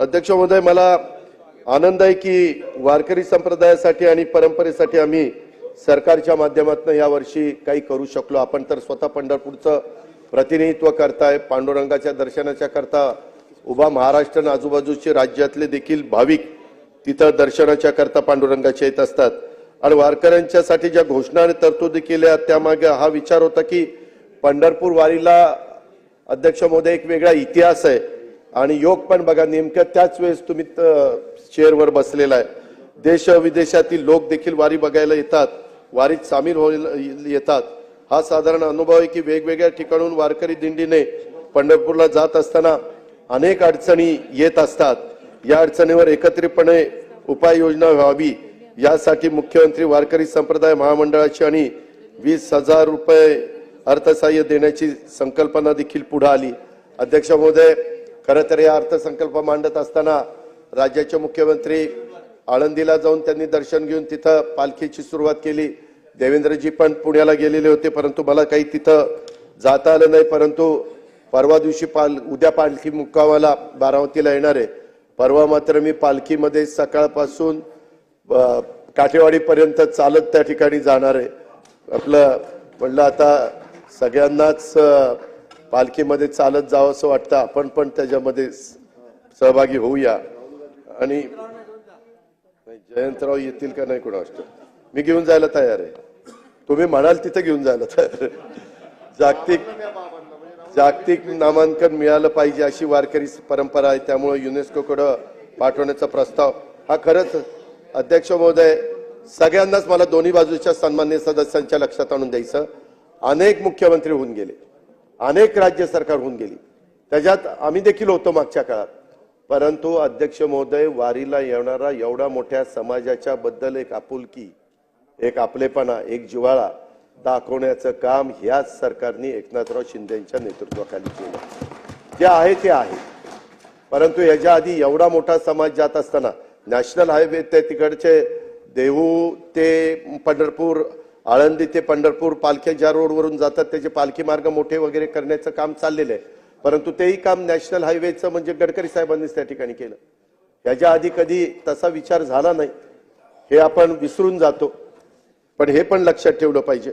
अध्यक्ष महोदय मला आनंद आहे की वारकरी संप्रदायासाठी आणि परंपरेसाठी आम्ही सरकारच्या माध्यमातून यावर्षी काही करू शकलो. आपण तर स्वतः पंढरपूरचं प्रतिनिधित्व करताय पांडुरंगाच्या दर्शनाच्या करता उभा महाराष्ट्र आणि आजूबाजूचे राज्यातले देखील भाविक तिथं दर्शनाच्या करता पांडुरंगाच्या येत असतात. आणि वारकऱ्यांच्यासाठी ज्या घोषणा आणि तरतुदी केल्या त्यामागे हा विचार होता की पंढरपूर वारीला अध्यक्ष महोदय एक वेगळा इतिहास आहे. आणि योग पण बघा नेमक्या त्याच वेळेस तुम्ही चेअरवर बसलेला आहे. देश विदेशातील लोक देखील वारी बघायला येतात वारीत सामील होईल येतात. हा साधारण अनुभव आहे की वेगवेगळ्या ठिकाणून वारकरी दिंडीने पंढरपूरला जात असताना अनेक अडचणी येत असतात. या अडचणीवर एकत्रितपणे उपाययोजना व्हावी. यासाठी मुख्यमंत्री वारकरी संप्रदाय महामंडळाची आणि वीस हजार रुपये अर्थसहाय्य देण्याची संकल्पना देखील पुढे आली. अध्यक्ष महोदय खरं तर या अर्थसंकल्प मांडत असताना राज्याचे मुख्यमंत्री आळंदीला जाऊन त्यांनी दर्शन घेऊन तिथं पालखीची सुरुवात केली. देवेंद्रजी पण पुण्याला गेलेले होते परंतु मला काही तिथं जाता आलं नाही परंतु परवा दिवशी पाल उद्या पालखी मुक्कामाला बारामतीला येणार आहे. परवा मात्र मी पालखीमध्ये सकाळपासून काठेवाडीपर्यंत चालत त्या ठिकाणी जाणार आहे. आपलं म्हणलं आता सगळ्यांनाच पालखीमध्ये चालत जावं असं वाटतं. आपण पण त्याच्यामध्ये सहभागी होऊया. आणि जयंतराव येतील का नाही कोणा मी घेऊन जायला तयार आहे. तुम्ही म्हणाल तिथं घेऊन जायला तयार जागतिक जागतिक नामांकन मिळालं पाहिजे अशी वारकरी परंपरा आहे. त्यामुळे युनेस्कोकडं पाठवण्याचा प्रस्ताव हा खरंच अध्यक्ष महोदय सगळ्यांनाच मला दोन्ही बाजूच्या सन्मान्य सदस्यांच्या लक्षात आणून द्यायचं. अनेक मुख्यमंत्री होऊन गेले. अनेक राज्य सरकार होऊन गेली. त्याच्यात आम्ही देखील होतो मागच्या काळात. परंतु अध्यक्ष महोदय वारीला येणारा एवढा मोठ्या समाजाच्या बद्दल एक आपुलकी एक आपलेपणा एक जिव्हाळा दाखवण्याचं काम ह्याच सरकारने एकनाथराव शिंदेच्या नेतृत्वाखाली केलं. जे आहे ते आहे. परंतु याच्या आधी एवढा मोठा समाज जात असताना नॅशनल हायवे ते तिकडचे देहू ते पंढरपूर आळंदी ते पंढरपूर पालख्या ज्या रोडवरून जातात त्याचे पालखी मार्ग मोठे वगैरे करण्याचं काम चाललेलं आहे. परंतु तेही काम नॅशनल हायवेचं म्हणजे गडकरी साहेबांनीच त्या ठिकाणी केलं. याच्या आधी कधी तसा विचार झाला नाही. हे आपण विसरून जातो. पण हे पण लक्षात ठेवलं पाहिजे.